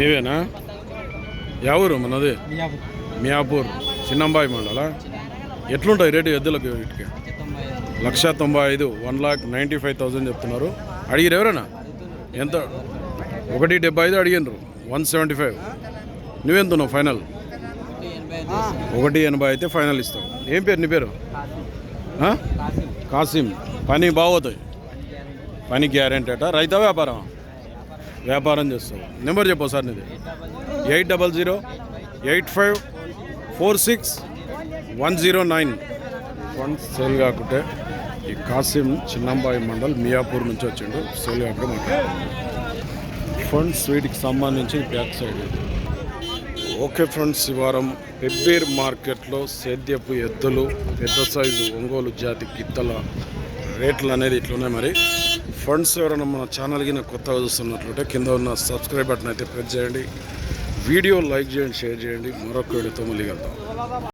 మీవేనా ఎవరు మనది మియాపూర్ చిన్నంబాయి మండల ఎట్లుంటాయి రేటు ఎద్దులకు వీటికి లక్ష తొంభై ఐదు one lakh ninety five thousand చెప్తున్నారు అడిగిరు ఎవరైనా ఎంత ఒకటి డెబ్బై ఐదు అడిగినారు వన్ సెవెంటీ ఫైవ్ నువ్వెంత ఉన్నావు ఫైనల్ ఒకటి ఎనభై అయితే ఫైనల్ ఇస్తావు ఏం పేరు నీ పేరు కాసిం పని బాగోతాయి పని గ్యారెంటీ అట రైతా వ్యాపారం వ్యాపారం చేస్తావు నెంబర్ చెప్పు సార్ నీది. Eight double zero eight five four six one zero nine. Funds sale కాకుంటే ఈ కాసిం చిన్నంబాయి మండల్ మియాపూర్ నుంచి వచ్చిండు. సేల్ కాకుండా మాట్లాడు ఫండ్స్ వీటికి సంబంధించి బ్యాక్ సైడ్. ఓకే ఫ్రెండ్స్ ఈ వారం పెబ్బేర్ మార్కెట్లో సేద్యపు ఎద్దులు పెద్ద సైజు ఒంగోలు జాతి గిత్తల రేట్లు అనేది ఇట్లున్నాయి మరి. ఫండ్స్ ఎవరైనా మన ఛానల్కి నాకు కొత్తగా చూస్తున్నట్లయితే కింద ఉన్న సబ్స్క్రైబ్ బటన్ అయితే ప్రెస్ చేయండి. వీడియో లైక్ చేయండి షేర్ చేయండి. మరొక వీడియోతో మళ్ళీ కలుద్దాం.